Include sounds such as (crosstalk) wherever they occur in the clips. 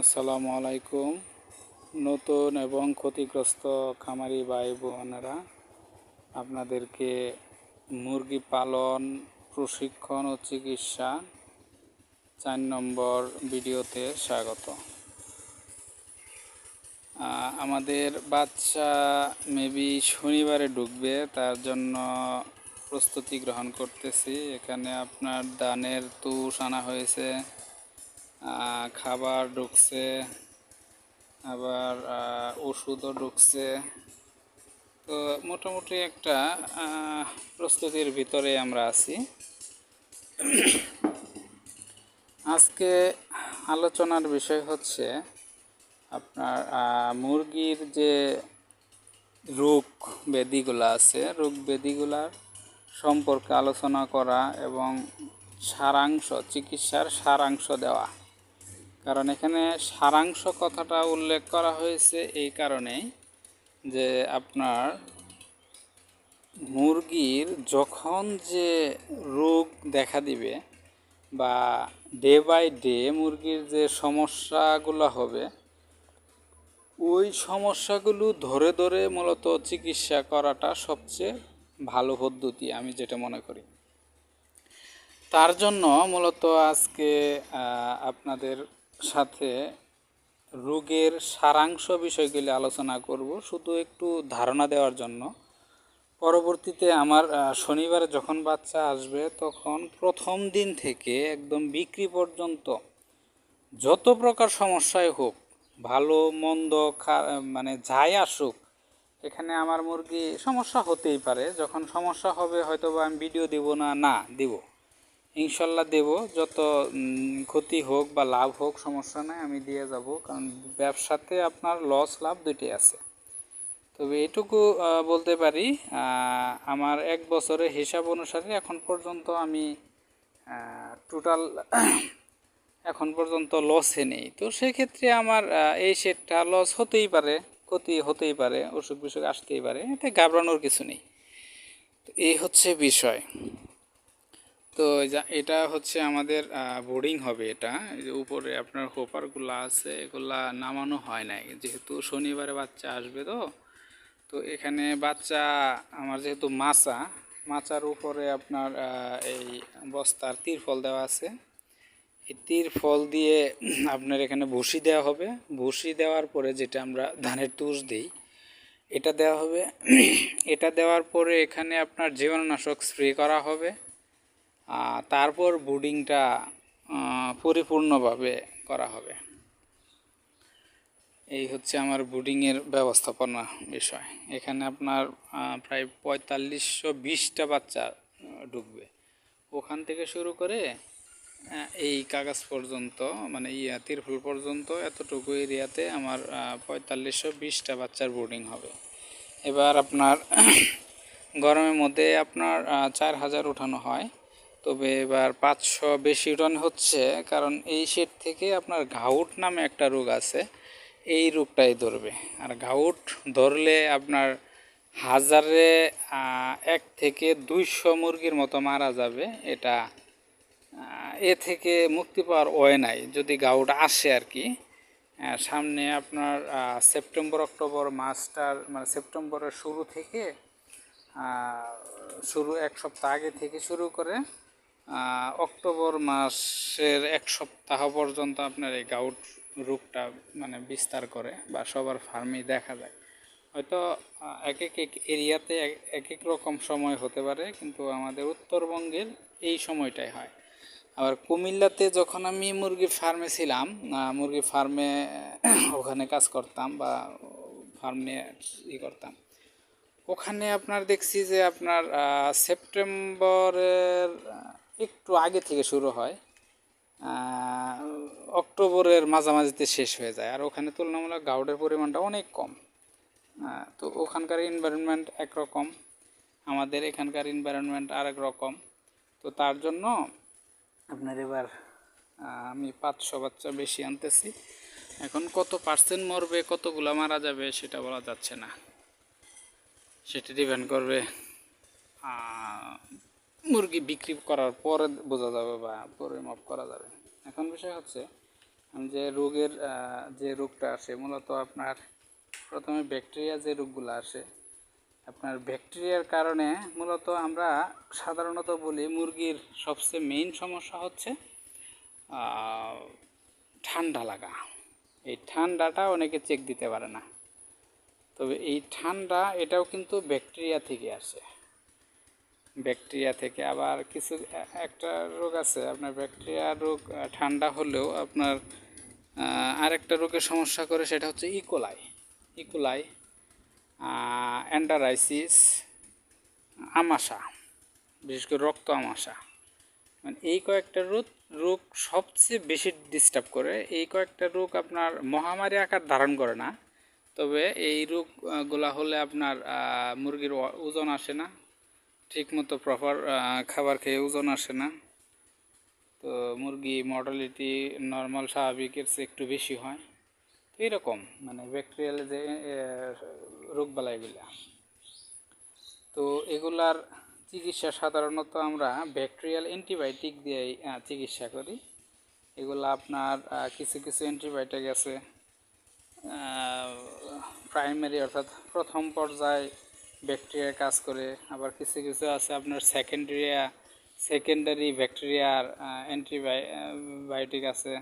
আসসালামু আলাইকুম। নতুন এবং ক্ষতিগ্রস্ত খামারি ভাই বোনেরা আপনাদেরকে মুরগি পালন, প্রশিক্ষণ ও চিকিৎসা চার নম্বর ভিডিওতে স্বাগত। আমাদের বাচ্চা মেবি শনিবারে ঢুকবে, তার জন্য প্রস্তুতি গ্রহণ করতেছি। এখানে আপনার দানের তুষ আনা হয়েছে। খাবার ঢুকছে, আবার ওষুধও ঢুকছে। তো মোটামুটি একটা প্রস্তুতির ভিতরে আমরা আছি। আজকে আলোচনার বিষয় হচ্ছে আপনার মুরগির যে রোগ ব্যাধিগুলো আছে, রোগ ব্যাধিগুলার সম্পর্কে আলোচনা করা এবং সারাংশ, চিকিৎসার সারাংশ দেওয়া। কারণ এখানে সারাংশ কথাটা উল্লেখ করা হয়েছে এই কারণেই যে আপনার মুরগির যখন যে রোগ দেখা দিবে বা ডে বাই ডে মুরগির যে সমস্যাগুলো হবে, ওই সমস্যাগুলো ধরে ধরে মূলত চিকিৎসা করাটা সবচেয়ে ভালো পদ্ধতি আমি যেটা মনে করি। তার জন্য মূলত আজকে আপনাদের সাথে রোগের সারাংশ বিষয়গুলি আলোচনা করব, শুধু একটু ধারণা দেওয়ার জন্য। পরবর্তীতে আমার শনিবারে যখন বাচ্চা আসবে, তখন প্রথম দিন থেকে একদম বিক্রি পর্যন্ত যত প্রকার সমস্যাই হোক, ভালো, মন্দ মানে যাই আসুক, এখানে আমার মুরগি সমস্যা হতেই পারে। যখন সমস্যা হবে হয়তো বা আমি ভিডিও দিব না না, দেব। ইনশাল্লাহ দেব। যত ক্ষতি হোক বা লাভ হোক, সমস্যা নাই, আমি দিয়ে যাব। কারণ ব্যবসাতে আপনার লস লাভ দুইটাই আছে। তবে এটুকু বলতে পারি আমার এক বছরের হিসাব অনুসারে এখন পর্যন্ত আমি টোটাল (coughs) এখন পর্যন্ত লসে নেই। তো সেক্ষেত্রে আমার এই শেডটা লস হতেই পারে, ক্ষতি হতেই পারে অসুখ বিসুখ আসতেই পারে, এতে ঘাবড়ানোর কিছু নেই। তো এই হচ্ছে বিষয়। তো এটা হচ্ছে আমাদের বোর্ডিং হবে এটা। উপরে আপনার হোপারগুলো আছে, এগুলা নামানো হয় নাই। যেহেতু শনিবারে বাচ্চা আসবে তো তো এখানে বাচ্চা, আমার যেহেতু মাচা, মাচার উপরে আপনার এই বস্তার তিরফল দেওয়া আছে। এই তিরফল দিয়ে (clears throat) আপনার এখানে ভুসি দেওয়া হবে। ভুসি দেওয়ার পরে যেটা আমরা ধানের তুষ দিই, এটা দেওয়া হবে। (clears throat) এটা দেওয়ার পরে এখানে আপনার জীবাণুনাশক স্প্রে করা হবে। তারপর বুডিংটা পরিপূর্ণভাবে করা হবে। এই হচ্ছে আমার বুডিংয়ের ব্যবস্থাপনা বিষয়। এখানে আপনার প্রায় পঁয়তাল্লিশশো বিশটা বাচ্চা ঢুকবে। ওখান থেকে শুরু করে এই কাগজ পর্যন্ত মানে ইয়া, তিরফুল পর্যন্ত, এতটুকু এরিয়াতে আমার পঁয়তাল্লিশশো বিশটা বাচ্চার বোর্ডিং হবে। এবার আপনার, (coughs) গরমের মধ্যে আপনার চার হাজার উঠানো হয়। তবে এবার পাঁচশো বেশি উঠানো হচ্ছে, কারণ এই শেড থেকে আপনার ঘাউট নামে একটা রোগ আছে, এই রোগটাই ধরবে। আর ঘাউট ধরলে আপনার হাজারে এক থেকে দুইশো মুরগির মতো মারা যাবে, এটা এ থেকে মুক্তি পাওয়ার ওয়ে নাই, যদি গাউট আসে আর কি। সামনে আপনার সেপ্টেম্বর, অক্টোবর মাসটার মানে সেপ্টেম্বরের শুরু থেকে শুরু এক সপ্তাহ আগে থেকে শুরু করে অক্টোবর মাসের এক সপ্তাহ পর্যন্ত আপনার এই গাউট রোগটা মানে বিস্তার করে বা সবার ফার্মেই দেখা যায়। হয়তো এক এক এক এরিয়াতে এক- এক রকম সময় হতে পারে, কিন্তু আমাদের উত্তরবঙ্গের এই সময়টাই হয়। আবার কুমিল্লাতে যখন আমি মুরগি ফার্মে ছিলাম মুরগি ফার্মে ওখানে কাজ করতাম বা ফার্ম নিয়ে ই করতাম, ওখানে আপনার দেখছি যে আপনার সেপ্টেম্বরের একটু আগে থেকে শুরু হয় অক্টোবরের মাঝামাঝিতে শেষ হয়ে যায়। আর ওখানে তুলনামূলক গাউডের পরিমাণটা অনেক কম। তো ওখানকার এনভায়রনমেন্ট একরকম, আমাদের এখানকার এনভায়রনমেন্ট আরেক রকম। তো তার জন্য আপনার এবার আমি পাঁচশো বাচ্চা বেশি আনতেছি। এখন কত পার্সেন্ট মরবে, কতগুলো মারা যাবে সেটা বলা যাচ্ছে না। সেটা ডিপেন্ড করবে মুরগি বিক্রি করার পরে বোঝা যাবে বা পরিমাপ করা যাবে। এখন বিষয় হচ্ছে যে রোগের যে রোগটা আসে, মূলত আপনার প্রথমে ব্যাকটেরিয়া যে রোগগুলো আসে, আপনার ব্যাকটেরিয়ার কারণে মূলত আমরা সাধারণত বলি মুরগির সবচেয়ে মেইন সমস্যা হচ্ছে ঠান্ডা লাগা। এই ঠান্ডাটা অনেকে চেক দিতে পারে না। তবে এই ঠান্ডা, এটাও কিন্তু ব্যাকটেরিয়া থেকে আসে। ব্যাকটেরিয়া থেকে। আবার কিছু একটা রোগ আছে, আপনার ব্যাকটেরিয়া রোগ ঠান্ডা হলেও আপনার আরেকটা রোগের সমস্যা করে সেটা হচ্ছে ইকোলাই ইকোলাই অ্যান্ডারাইসিস, আমাশা, বিশেষ করে রক্ত আমাশা। মানে এই কয়েকটা রোগ রোগ সবচেয়ে বেশি ডিস্টার্ব করে। এই কয়েকটা রোগ আপনার মহামারী আকার ধারণ করে না। তবে এই রোগগুলা হলে আপনার মুরগির ওজন আসে না। ঠিকমতো প্রপার খাবার খেয়ে ওজন আসে না। তো মুরগি মর্টালিটি নর্মাল স্বাভাবিকের চেয়ে একটু বেশি হয়। তো এরকম মানে ব্যাকটেরিয়াল যে রোগবালাইগুলা তো এগুলার চিকিৎসা সাধারণত আমরা ব্যাকটেরিয়াল অ্যান্টিবায়োটিক দিয়েই চিকিৎসা করি। এগুলো আপনার কিছু কিছু অ্যান্টিবায়োটিক আছে। প্রাইমারি অর্থাৎ প্রথম পর্যায়ে ব্যাকটেরিয়ার কাজ করে। আবার কিছু কিছু আছে আপনার সেকেন্ডারিয়া সেকেন্ডারি ব্যাকটেরিয়ার অ্যান্টিবায়োটিক আছে।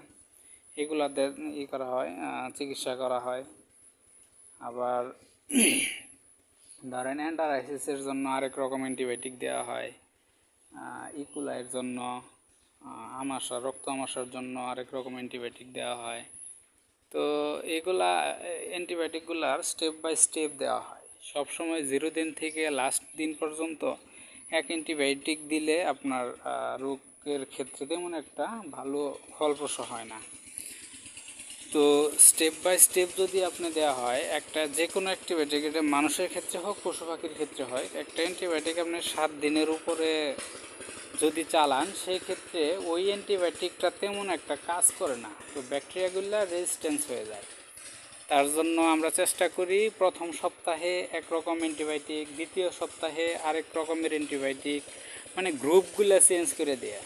এগুলাতে ই করা হয় চিকিৎসা করা হয়। আবার (clears throat) ধরেন অ্যান্টারাইসিসের জন্য আরেক রকম অ্যান্টিবায়োটিক দেওয়া হয়। ইকুলাইয়ের জন্য আমাশা রক্ত আমাশার জন্য আরেক রকম অ্যান্টিবায়োটিক দেওয়া হয়। তো এগুলা অ্যান্টিবায়োটিকগুলার স্টেপ বাই স্টেপ দেওয়া হয়। সব সময় জিরো দিন থেকে লাস্ট দিন পর্যন্ত এক অ্যান্টিবায়োটিক দিলে আপনার রোগের ক্ষেত্রে তেমন একটা ভালো ফলপ্রসূ হয় না। তো স্টেপ বাই স্টেপ যদি আপনি দেওয়া হয়, একটা যে কোনো অ্যান্টিবায়োটিক এটা মানুষের ক্ষেত্রে হোক, পশু পাখির ক্ষেত্রে হয়, একটা অ্যান্টিবায়োটিক আপনি সাত দিনের উপরে যদি চালান, সেই ক্ষেত্রে ওই অ্যান্টিবায়োটিকটা তেমন একটা কাজ করে না। তো ব্যাকটেরিয়াগুলো রেজিস্ট্যান্স হয়ে যায়। তার জন্য আমরা চেষ্টা করি প্রথম সপ্তাহে একরকম অ্যান্টিবায়োটিক দ্বিতীয় সপ্তাহে আরেক রকমের অ্যান্টিবায়োটিক মানে গ্রুপগুলো চেঞ্জ করে দেয়া।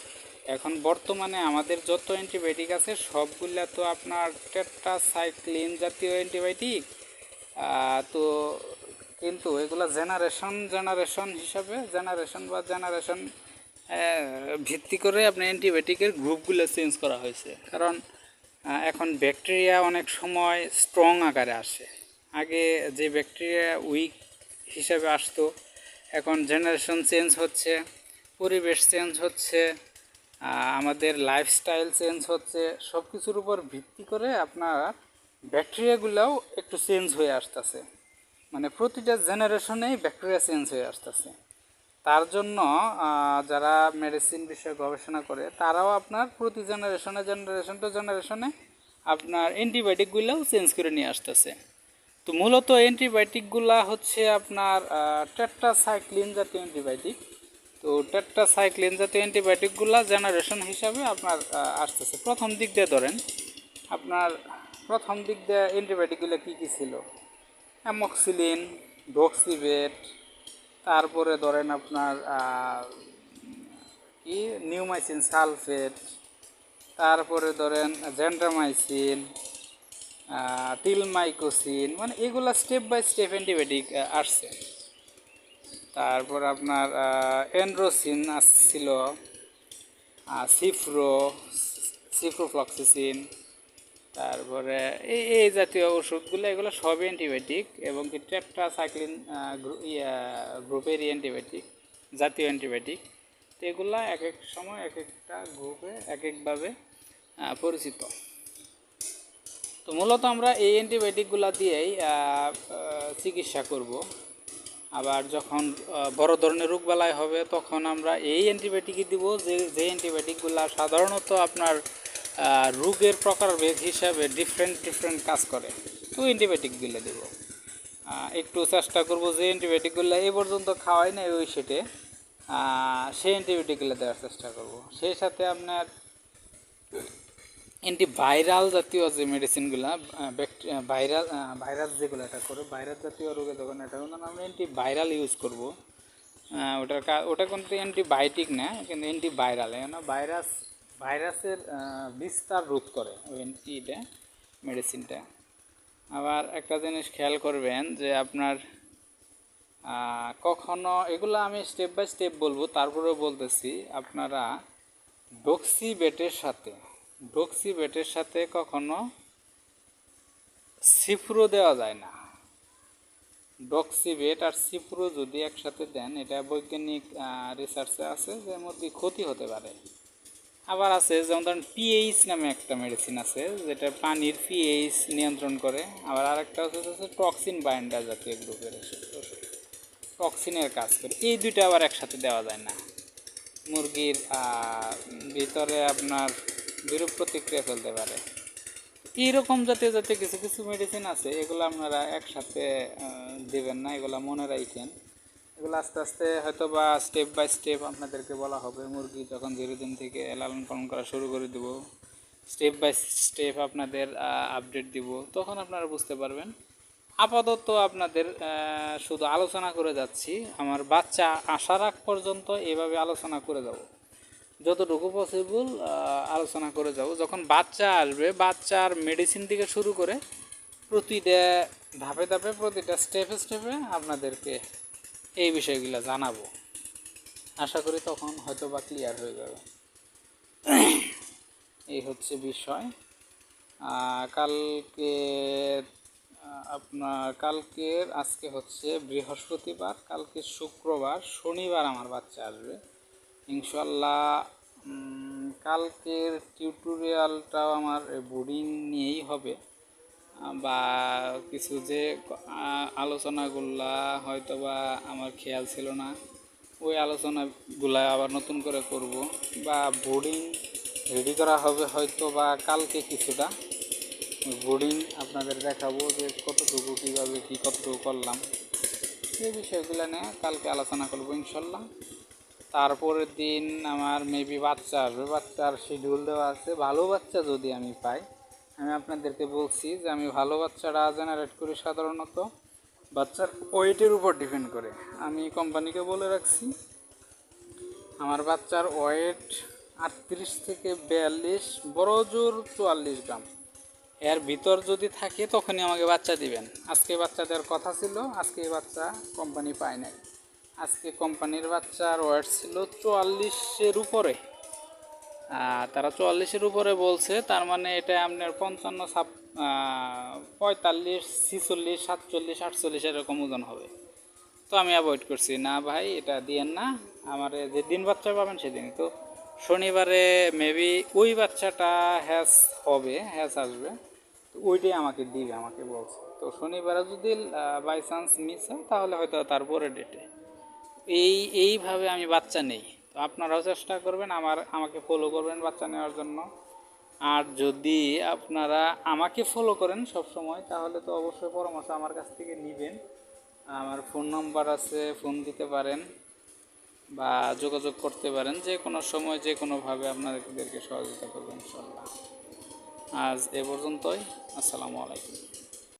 এখন বর্তমানে আমাদের যত অ্যান্টিবায়োটিক আছে, সবগুলা তো আপনার টেট্রাসাইক্লিন জাতীয় অ্যান্টিবায়োটিক তো কিন্তু এগুলা জেনারেশন জেনারেশন হিসাবে জেনারেশন বা জেনারেশন ভিত্তি করে আপনার অ্যান্টিবায়োটিকের গ্রুপগুলো চেঞ্জ করা হয়েছে। কারণ এখন ব্যাকটেরিয়া অনেক সময় স্ট্রং আকারে আসে। আগে যে ব্যাকটেরিয়া উইক হিসাবে আসতো, এখন জেনারেশন চেঞ্জ হচ্ছে, পরিবেশ চেঞ্জ হচ্ছে আমাদের লাইফস্টাইল চেঞ্জ হচ্ছে সব কিছুর উপর ভিত্তি করে আপনার ব্যাকটেরিয়াগুলোও একটু চেঞ্জ হয়ে আসতেছে। মানে প্রতিটা জেনারেশনেই ব্যাকটেরিয়া চেঞ্জ হয়ে আসতেছে। তার জন্য যারা মেডিসিন বিষয়ে গবেষণা করে, তারাও আপনার প্রতি জেনারেশনে জেনারেশন টু জেনারেশনে আপনার অ্যান্টিবায়োটিকগুলোও চেঞ্জ করে নিয়ে আসতেছে। তো মূলত অ্যান্টিবায়োটিকগুলা হচ্ছে আপনার টেট্রাসাইক্লিন জাতীয় অ্যান্টিবায়োটিক তো টেট্রাসাইক্লিন জাতীয় অ্যান্টিবায়োটিকগুলা জেনারেশন হিসাবে আপনার আসতেছে। প্রথম দিক দিয়ে ধরেন, আপনার প্রথম দিক দিয়ে অ্যান্টিবায়োটিকগুলো কী কী ছিল? অ্যামক্সিলিন ডক্সিবেট তারপরে ধরেন আপনার কি? নিউমাইসিন সালফেট, তারপরে ধরেন জেন্ড্রামাইসিন টিলমাইকোসিন মানে এগুলা স্টেপ বাই স্টেপ অ্যান্টিবায়োটিক আসছে। তারপর আপনার এন্ড্রোসিন আসছিল সিফ্রো সিফ্রোফ্লক্সিসিন তারপরে এই এই জাতীয় ওষুধগুলো, এগুলো সবই অ্যান্টিবায়োটিক এবং কি টেট্রাসাইক্লিন ইয়া গ্রুপেরই অ্যান্টিবায়োটিক জাতীয় অ্যান্টিবায়োটিক তো এগুলা এক এক সময় এক একটা গ্রুপে এক একভাবে পরিচিত। তো মূলত আমরা এই অ্যান্টিবায়োটিকগুলো দিয়েই চিকিৎসা করব। আবার যখন বড় ধরনের রোগবালাই হবে, তখন আমরা এই অ্যান্টিবায়োটিকই দিব। যে যে অ্যান্টিবায়োটিকগুলো সাধারণত আপনার রোগের প্রকারভেদ হিসাবে ডিফারেন্ট ডিফারেন্ট কাজ করে। তো অ্যান্টিবায়োটিকগুলো দেবো। একটু চেষ্টা করব যে অ্যান্টিবায়োটিকগুলো এ পর্যন্ত খাওয়াই নাই ওই সেটে সেই অ্যান্টিবায়োটিকগুলো দেওয়ার চেষ্টা করব। সেই সাথে আপনার অ্যান্টিভাইরাল জাতীয় যে মেডিসিনগুলো ভাইরাল ভাইরাস যেগুলো এটা করে ভাইরাস জাতীয় রোগে যখন এটা আমরা অ্যান্টিভাইরাল ইউজ করব। ওটার ওটা কিন্তু অ্যান্টিবায়োটিক না, কিন্তু অ্যান্টিভাইরাল কেন ভাইরাস ভাইরাসের বিস্তার রোধ করে ওই ইটা মেডিসিনটা আবার একটা জিনিস খেয়াল করবেন যে আপনার কখনো এগুলো আমি স্টেপ বাই স্টেপ বলব, তারপরেও বলতেছি, আপনারা ডক্সি বেটের সাথে ডক্সি বেটের সাথে কখনো সিফ্রো দেওয়া যায় না। ডক্সিবেট আর সিপ্রো যদি একসাথে দেন, এটা বৈজ্ঞানিক রিসার্চে আছে যে মধ্যে ক্ষতি হতে পারে। আবার আছে, যেমন ধরেন পিএইচ নামে একটা মেডিসিন আছে, যেটা পানির পিএইচ নিয়ন্ত্রণ করে। আবার আরেকটা হচ্ছে হচ্ছে টক্সিন বাইন্ডার জাতীয় গ্রুপের ওষুধ টক্সিনের কাজ করে। এই দুইটা আবার একসাথে দেওয়া যায় না। মুরগির ভিতরে আপনার বিরূপ প্রতিক্রিয়া চলতে পারে। এইরকম জাতীয় জাতীয় কিছু কিছু মেডিসিন আছে, এগুলো আপনারা একসাথে দেবেন না, এগুলো মনে রাখেন। এগুলো আস্তে আস্তে হয়তো বা স্টেপ বাই স্টেপ আপনাদেরকে বলা হবে। মুরগি যখন ধীরে দিন থেকে লালন পালন করা শুরু করে দেব স্টেপ বাই স্টেপ আপনাদের আপডেট দিব। তখন আপনারা বুঝতে পারবেন। আপাতত আপনাদের শুধু আলোচনা করে যাচ্ছি। আমার বাচ্চা আসার আগ পর্যন্ত এভাবে আলোচনা করে যাব। যতটুকু পসিবল আলোচনা করে যাব। যখন বাচ্চা আসবে, বাচ্চার মেডিসিন থেকে শুরু করে প্রতিটা ধাপে ধাপে, প্রতিটা স্টেপে স্টেপে আপনাদেরকে এই বিষয়গুলো জানাব। আশা করি তখন হয়তো বা ক্লিয়ার হয়ে যাবে। এই হচ্ছে বিষয়। কালকে আপনার কালকের, আজকে হচ্ছে বৃহস্পতিবার, কালকে শুক্রবার, শনিবার আমার বাচ্চা আসবে। ইনশাল্লাহ কালকের টিউটোরিয়ালটাও আমার বোর্ডিং নিয়েই হবে। বা কিছু যে আলোচনাগুলা হয়তো বা আমার খেয়াল ছিল না, ওই আলোচনাগুলা আবার নতুন করে করব। বা বোর্ডিং রেডি করা হবে হয়তো বা কালকে কিছুটা। বোর্ডিং আপনাদের দেখাবো যে কতটুকু, কীভাবে, কী কতটুকু করলাম। এই বিষয়গুলো নিয়ে কালকে আলোচনা করব ইনশাল্লাহ। তারপরের দিন আমার মেবি বাচ্চা আসবে, বাচ্চার শিডিউল দেওয়া আছে। ভালো বাচ্চা যদি আমি পাই আমি আপনাদেরকে বলছি যে আমি ভালো বাচ্চাটা জেনারেট করি সাধারণত। বাচ্চার ওয়েটের উপর ডিপেন্ড করে। আমি কোম্পানিকে বলে রাখছি, আমার বাচ্চার ওয়েট আটত্রিশ থেকে বিয়াল্লিশ, বড় জোর চুয়াল্লিশ গ্রাম। এর ভিতর যদি থাকে, তখনই আমাকে বাচ্চা দিবেন। আজকে বাচ্চা দেওয়ার কথা ছিল, আজকে বাচ্চা কোম্পানি পায় নাই। আজকে কোম্পানির বাচ্চার ওয়েট ছিল চুয়াল্লিশের উপরে। তারা চুয়াল্লিশের উপরে বলছে, তার মানে এটা আপনার পঞ্চান্ন ছাপ পঁয়তাল্লিশ, ছিচল্লিশ, সাতচল্লিশ, আটচল্লিশ এরকম ওজন হবে। তো আমি অ্যাভয়েড করছি, না ভাই, এটা দিয়েন না, আমার যে দিন বাচ্চা পাবেন সেদিন। তো শনিবারে মেবি ওই বাচ্চাটা হ্যাস হবে হ্যাস আসবে, তো ওইটাই আমাকে দিবে, আমাকে বলছে। তো শনিবারে যদি বাই চান্স মিস হয়, তাহলে হয়তো তারপরে ডেটে এই, এইভাবে আমি বাচ্চা নেই। আপনারাও চেষ্টা করবেন আমার, আমাকে ফলো করবেন বাচ্চা নেওয়ার জন্য। আর যদি আপনারা আমাকে ফলো করেন সব সময় তাহলে তো অবশ্যই পরামর্শ আমার কাছ থেকে নেবেন। আমার ফোন নাম্বার আছে ফোন দিতে পারেন বা যোগাযোগ করতে পারেন। যে কোনো সময়, যে কোনোভাবে আপনাদেরকে সহযোগিতা করবেন ইনশাল্লাহ আজ এ পর্যন্তই। আসসালামু আলাইকুম।